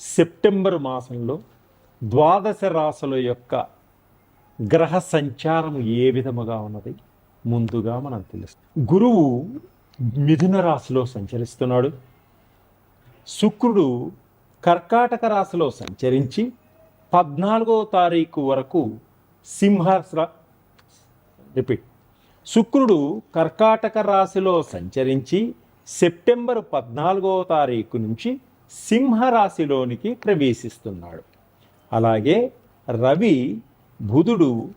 September మాసంలో ద్వాదశ రాసుల యొక్క గ్రహ సంచారం ఏ విధముగా ఉన్నది? ముందుగా మనం తెలుస్తుంది గురువు మిథున రాశిలో సంచరిస్తున్నాడు. శుక్రుడు కర్కాటక రాశిలో సంచరించి పద్నాలుగో తారీఖు వరకు సింహ రిపీట్. శుక్రుడు కర్కాటక రాశిలో సంచరించి సెప్టెంబర్ పద్నాలుగో తారీఖు నుంచి సింహరాశిలోనికి ప్రవేశిస్తున్నాడు. అలాగే రవి బుధుడు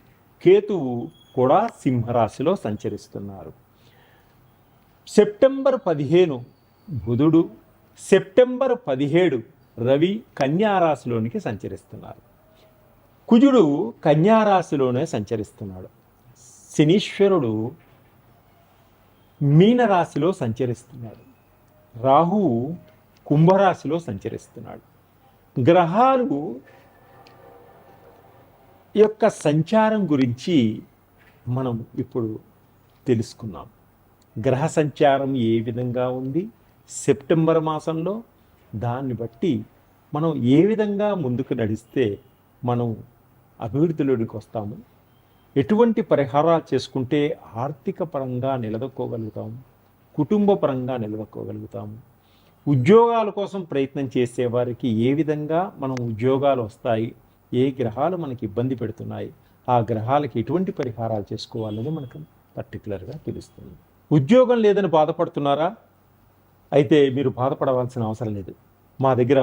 కేతువు కూడా సింహరాశిలో సంచరిస్తున్నారు. సెప్టెంబర్ పదిహేను బుధుడు సెప్టెంబర్ పదిహేడు రవి కన్యారాశిలోనికి సంచరిస్తున్నారు. కుజుడు కన్యారాశిలోనే సంచరిస్తున్నాడు. శనీశ్వరుడు మీనరాశిలో సంచరిస్తున్నాడు. రాహువు కుంభరాశిలో సంచరిస్తున్నాడు. గ్రహాలు యొక్క సంచారం గురించి మనం ఇప్పుడు తెలుసుకున్నాం. గ్రహ సంచారం ఏ విధంగా ఉంది? సెప్టెంబర్ మాసంలో దాన్ని బట్టి మనం ఏ విధంగా ముందుకు నడిస్తే మనం అభివృద్ధిలోనికి వస్తాము? ఎటువంటి పరిహారాలు చేసుకుంటే ఆర్థిక పరంగా నిలదొక్కోగలుగుతాము కుటుంబ పరంగా నిలదొక్కోగలుగుతాము ఉద్యోగాల కోసం ప్రయత్నం చేసేవారికి ఏ విధంగా మనం ఉద్యోగాలు వస్తాయి ఏ గ్రహాలు మనకి ఇబ్బంది పెడుతున్నాయి ఆ గ్రహాలకి ఎటువంటి పరిహారాలు చేసుకోవాలని మనకు పర్టికులర్గా తెలుస్తుంది. ఉద్యోగం లేదని బాధపడుతున్నారా? అయితే మీరు బాధపడవలసిన అవసరం లేదు. మా దగ్గర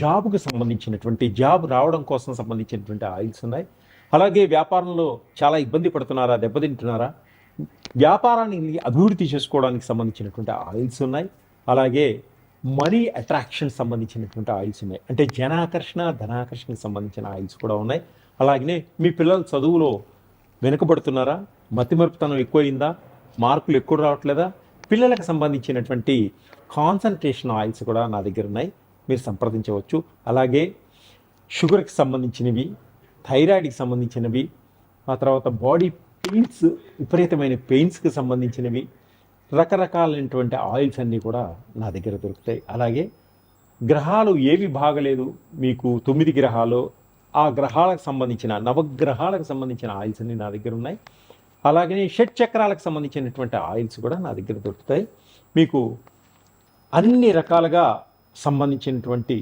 జాబ్కు సంబంధించినటువంటి జాబ్ రావడం కోసం సంబంధించినటువంటి ఆయిల్స్ ఉన్నాయి. అలాగే వ్యాపారంలో చాలా ఇబ్బంది పడుతున్నారా దెబ్బతింటున్నారా? వ్యాపారాన్ని అభివృద్ధి చేసుకోవడానికి సంబంధించినటువంటి ఆయిల్స్ ఉన్నాయి. అలాగే మనీ అట్రాక్షన్ సంబంధించినటువంటి ఆయిల్స్ ఉన్నాయి. అంటే జనాకర్షణ ధనాకర్షణకు సంబంధించిన ఆయిల్స్ కూడా ఉన్నాయి. అలాగనే మీ పిల్లలు చదువులో వెనుకబడుతున్నారా? మతిమరుపుతనం ఎక్కువైందా? మార్కులు ఎక్కువ రావట్లేదా? పిల్లలకు సంబంధించినటువంటి కాన్సన్ట్రేషన్ ఆయిల్స్ కూడా నా దగ్గర ఉన్నాయి. మీరు సంప్రదించవచ్చు. అలాగే షుగర్కి సంబంధించినవి థైరాయిడ్కి సంబంధించినవి ఆ తర్వాత బాడీ పెయిన్స్ విపరీతమైన పెయిన్స్కి సంబంధించినవి రకరకాలైనటువంటి ఆయిల్స్ అన్నీ కూడా నా దగ్గర దొరుకుతాయి. అలాగే గ్రహాలు ఏవి బాగలేదు మీకు తొమ్మిది గ్రహాలు ఆ గ్రహాలకు సంబంధించిన నవగ్రహాలకు సంబంధించిన ఆయిల్స్ అన్నీ నా దగ్గర ఉన్నాయి. అలాగనే షట్ చక్రాలకు సంబంధించినటువంటి ఆయిల్స్ కూడా నా దగ్గర దొరుకుతాయి. మీకు అన్ని రకాలుగా సంబంధించినటువంటి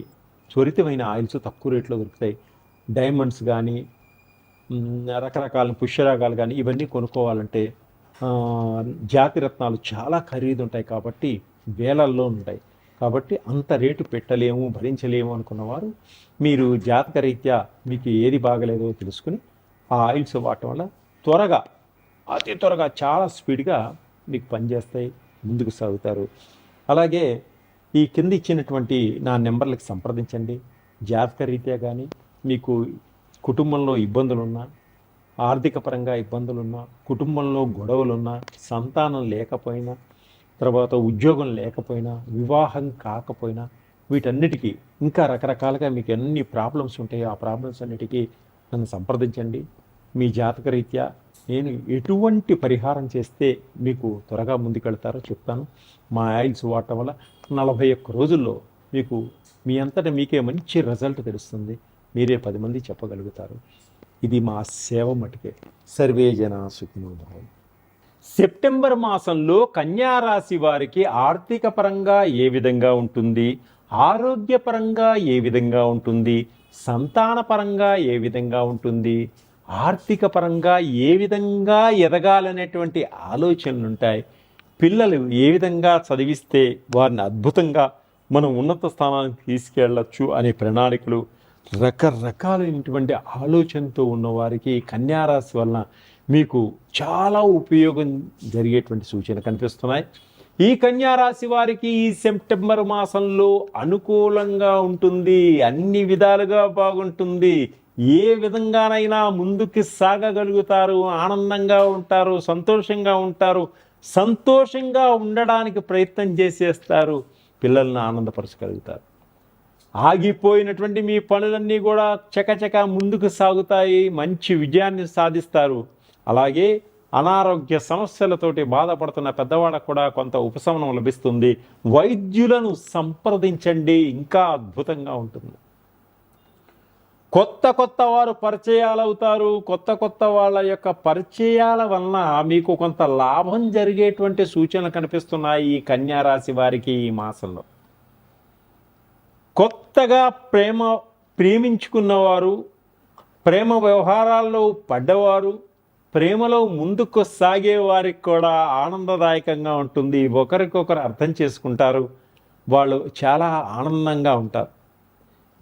త్వరితమైన ఆయిల్స్ తక్కువ రేట్లో దొరుకుతాయి. డైమండ్స్ కానీ రకరకాల పుష్యరాగాలు కానీ ఇవన్నీ కొనుక్కోవాలంటే జాతి రత్నాలు చాలా ఖరీదు ఉంటాయి కాబట్టి వేలల్లో ఉంటాయి. కాబట్టి అంత రేటు పెట్టలేము భరించలేము అనుకున్నవారు మీరు జాతక రీత్యా మీకు ఏది బాగలేదో తెలుసుకుని ఆ ఆయిల్స్ వాడటం వల్ల త్వరగా అతి త్వరగా చాలా స్పీడ్గా మీకు పనిచేస్తాయి ముందుకు సాగుతారు. అలాగే ఈ కింద ఇచ్చినటువంటి నా నెంబర్లకు సంప్రదించండి. జాతక రీత్యా కానీ మీకు కుటుంబంలో ఇబ్బందులున్నా ఆర్థిక పరంగా ఇబ్బందులున్నా కుటుంబంలో గొడవలున్నా సంతానం లేకపోయినా తర్వాత ఉద్యోగం లేకపోయినా వివాహం కాకపోయినా వీటన్నిటికీ ఇంకా రకరకాలుగా మీకు ఎన్ని ప్రాబ్లమ్స్ ఉంటాయో ఆ ప్రాబ్లమ్స్ అన్నిటికీ నన్ను సంప్రదించండి. మీ జాతక రీత్యా నేను ఎటువంటి పరిహారం చేస్తే మీకు త్వరగా ముందుకెళ్తారో చెప్తాను. మా ఆయిల్స్ వాడటం వల్ల నలభై ఒక్క రోజుల్లో మీకు మీ అంతటా మీకే మంచి రిజల్ట్ తెలుస్తుంది. మీరే పది మంది చెప్పగలుగుతారు. ఇది మా సేవ మటుకే. సర్వే జన సెప్టెంబర్ మాసంలో కన్యారాశి వారికి ఆర్థిక పరంగా ఏ విధంగా ఉంటుంది? ఆరోగ్యపరంగా ఏ విధంగా ఉంటుంది? సంతానపరంగా ఏ విధంగా ఉంటుంది? ఆర్థిక పరంగా ఏ విధంగా ఎదగాలనేటువంటి ఆలోచనలు ఉంటాయి పిల్లలు ఏ విధంగా చదివిస్తే వారిని అద్భుతంగా మనం ఉన్నత స్థానానికి తీసుకెళ్ళచ్చు అనే ప్రణాళికలు రకరకాలైనటువంటి ఆలోచనతో ఉన్నవారికి కన్యారాశి వలన మీకు చాలా ఉపయోగం జరిగేటువంటి సూచన కనిపిస్తున్నాయి. ఈ కన్యారాశి వారికి ఈ సెప్టెంబర్ మాసంలో అనుకూలంగా ఉంటుంది అన్ని విధాలుగా బాగుంటుంది. ఏ విధంగానైనా ముందుకు సాగగలుగుతారు ఆనందంగా ఉంటారు సంతోషంగా ఉంటారు సంతోషంగా ఉండడానికి ప్రయత్నం చేసేస్తారు పిల్లల్ని ఆనందపరచగలుగుతారు. ఆగిపోయినటువంటి మీ పనులన్నీ కూడా చకచక ముందుకు సాగుతాయి మంచి విజయాన్ని సాధిస్తారు. అలాగే అనారోగ్య సమస్యలతోటి బాధపడుతున్న పెద్దవాళ్ళకు కూడా కొంత ఉపశమనం లభిస్తుంది. వైద్యులను సంప్రదించండి ఇంకా అద్భుతంగా ఉంటుంది. కొత్త కొత్త వారు పరిచయాలు అవుతారు కొత్త కొత్త వాళ్ళ యొక్క పరిచయాల వలన మీకు కొంత లాభం జరిగేటువంటి సూచనలు కనిపిస్తున్నాయి ఈ కన్యారాశి వారికి ఈ మాసంలో. కొత్తగా ప్రేమ ప్రేమించుకున్నవారు ప్రేమ వ్యవహారాల్లో పడ్డవారు ప్రేమలో ముందుకు సాగే వారికి కూడా ఆనందదాయకంగా ఉంటుంది. ఒకరికొకరు అర్థం చేసుకుంటారు. వాళ్ళు చాలా ఆనందంగా ఉంటారు.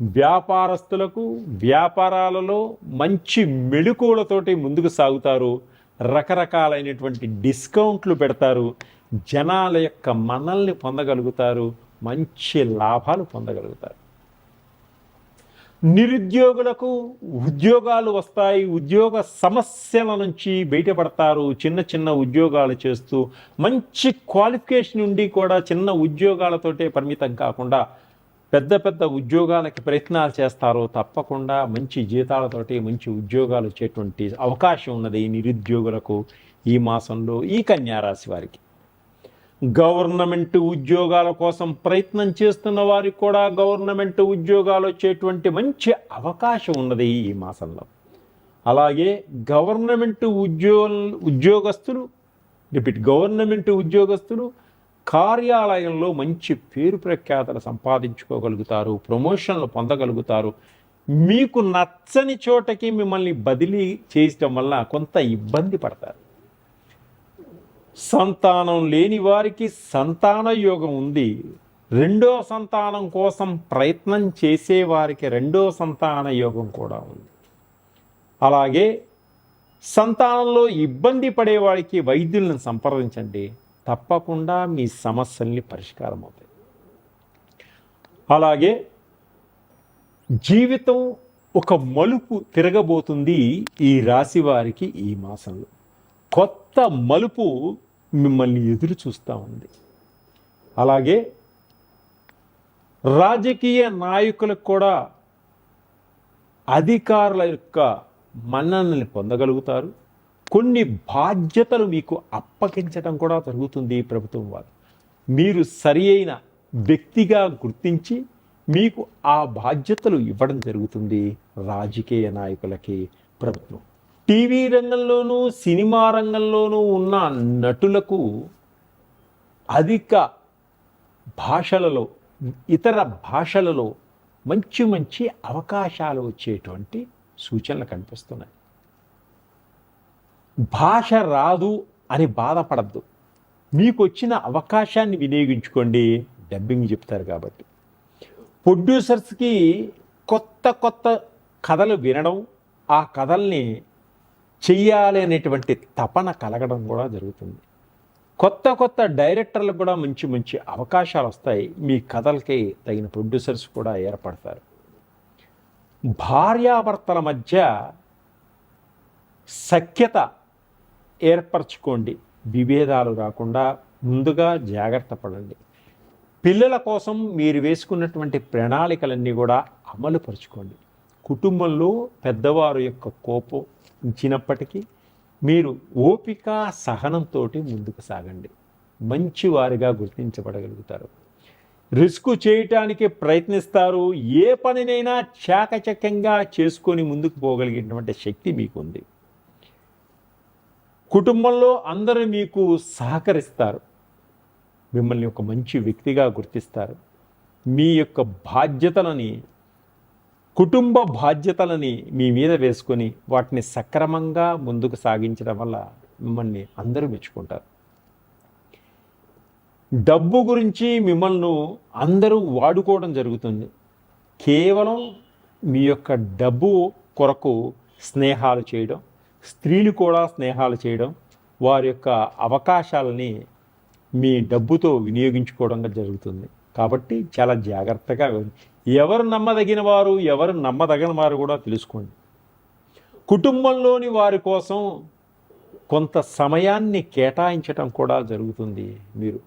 వ్యాపారస్తులకు వ్యాపారాలలో మంచి మెళుకువలతోటి ముందుకు సాగుతారు. రకరకాలైనటువంటి డిస్కౌంట్లు పెడతారు. జనాల యొక్క మనల్ని పొందగలుగుతారు. మంచి లాభాలు పొందగలుగుతారు. నిరుద్యోగులకు ఉద్యోగాలు వస్తాయి ఉద్యోగ సమస్యల నుంచి బయటపడతారు చిన్న చిన్న ఉద్యోగాలు చేస్తూ మంచి క్వాలిఫికేషన్ ఉండి కూడా చిన్న ఉద్యోగాలతోటే పరిమితం కాకుండా పెద్ద పెద్ద ఉద్యోగాలకి ప్రయత్నాలు చేస్తారో తప్పకుండా మంచి జీతాలతోటి మంచి ఉద్యోగాలు వచ్చేటువంటి అవకాశం ఉన్నది ఈ నిరుద్యోగులకు ఈ మాసంలో ఈ కన్యారాశి వారికి. గవర్నమెంట్ ఉద్యోగాల కోసం ప్రయత్నం చేస్తున్న వారికి కూడా గవర్నమెంట్ ఉద్యోగాలు వచ్చేటువంటి మంచి అవకాశం ఉన్నది ఈ మాసంలో. అలాగే గవర్నమెంట్ ఉద్యో ఉద్యోగస్తులు రిపీట్ గవర్నమెంట్ ఉద్యోగస్తులు కార్యాలయంలో మంచి పేరు ప్రఖ్యాతలు సంపాదించుకోగలుగుతారు ప్రమోషన్లు పొందగలుగుతారు. మీకు నచ్చని చోటకి మిమ్మల్ని బదిలీ చేయటం వల్ల కొంత ఇబ్బంది పడతారు. సంతానం లేని వారికి సంతాన యోగం ఉంది. రెండో సంతానం కోసం ప్రయత్నం చేసేవారికి రెండో సంతాన యోగం కూడా ఉంది. అలాగే సంతానంలో ఇబ్బంది పడేవాడికి వైద్యులను సంప్రదించండి. తప్పకుండా మీ సమస్యల్ని పరిష్కారం అవుతాయి. అలాగే జీవితం ఒక మలుపు తిరగబోతుంది ఈ రాశి వారికి ఈ మాసంలో. కొత్త మలుపు మిమ్మల్ని ఎదురు చూస్తూ ఉంది. అలాగే రాజకీయ నాయకులకు కూడా అధికారుల యొక్క మన్ననల్ని పొందగలుగుతారు. కొన్ని బాధ్యతలు మీకు అప్పగించడం కూడా జరుగుతుంది ప్రభుత్వం వారు. మీరు సరి అయిన వ్యక్తిగా గుర్తించి మీకు ఆ బాధ్యతలు ఇవ్వడం జరుగుతుంది రాజకీయ నాయకులకి ప్రభుత్వం. టీవీ రంగంలోనూ సినిమా రంగంలోనూ ఉన్న నటులకు అధిక భాషలలో ఇతర భాషలలో మంచి మంచి అవకాశాలు వచ్చేటువంటి సూచనలు కనిపిస్తున్నాయి. భాష రాదు అని బాధపడద్దు. మీకు వచ్చిన అవకాశాన్ని వినియోగించుకోండి డబ్బింగ్ చెప్తారు కాబట్టి. ప్రొడ్యూసర్స్కి కొత్త కొత్త కథలు వినడం ఆ కథల్ని చెయ్యాలి అనేటువంటి తపన కలగడం కూడా జరుగుతుంది. కొత్త కొత్త డైరెక్టర్లకు కూడా మంచి మంచి అవకాశాలు వస్తాయి. మీ కథలకి తగిన ప్రొడ్యూసర్స్ కూడా ఏర్పడతారు. భార్యాభర్తల మధ్య సఖ్యత ఏర్పరచుకోండి. విభేదాలు రాకుండా ముందుగా జాగ్రత్త పడండి. పిల్లల కోసం మీరు వేసుకున్నటువంటి ప్రణాళికలన్నీ కూడా అమలుపరుచుకోండి కుటుంబంలో పెద్దవారు యొక్క కోపం ఇచ్చినప్పటికీ మీరు ఓపిక సహనంతో ముందుకు సాగండి. మంచివారిగా గుర్తించబడగలుగుతారు. రిస్క్ చేయటానికి ప్రయత్నిస్తారు. ఏ పనినైనా చాకచక్యంగా చేసుకొని ముందుకు పోగలిగినటువంటి శక్తి మీకుంది. కుటుంబంలో అందరూ మీకు సహకరిస్తారు. మిమ్మల్ని ఒక మంచి వ్యక్తిగా గుర్తిస్తారు. మీ యొక్క బాధ్యతలని కుటుంబ బాధ్యతలని మీ మీద వేసుకొని వాటిని సక్రమంగా ముందుకు సాగించడం వల్ల మిమ్మల్ని అందరూ మెచ్చుకుంటారు. డబ్బు గురించి మిమ్మల్ని అందరూ వాడుకోవడం జరుగుతుంది. కేవలం మీ యొక్క డబ్బు కొరకు స్నేహాలు చేయడం స్త్రీలు కూడా స్నేహాలు చేయడం వారి యొక్క అవకాశాలని మీ డబ్బుతో వినియోగించుకోవడం జరుగుతుంది. కాబట్టి చాలా జాగ్రత్తగా ఎవరు నమ్మదగిన వారు ఎవరు నమ్మదగిన వారు కూడా తెలుసుకోండి. కుటుంబంలోని వారి కోసం కొంత సమయాన్ని కేటాయించటం కూడా జరుగుతుంది మీరు.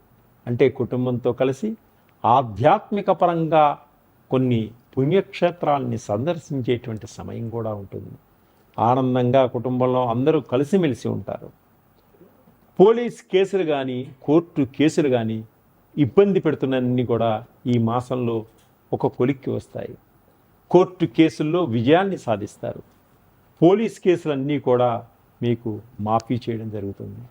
అంటే కుటుంబంతో కలిసి ఆధ్యాత్మిక పరంగా కొన్ని పుణ్యక్షేత్రాల్ని సందర్శించేటువంటి సమయం కూడా ఉంటుంది. ఆనందంగా కుటుంబంలో అందరూ కలిసిమెలిసి ఉంటారు. పోలీస్ కేసులు కానీ కోర్టు కేసులు కానీ ఇబ్బంది పెడుతున్నన్ని కూడా ఈ మాసంలో ఒక కొలిక్కి వస్తాయి. కోర్టు కేసుల్లో విజయాన్ని సాధిస్తారు. పోలీస్ కేసులన్నీ కూడా మీకు మాఫీ చేయడం జరుగుతుంది.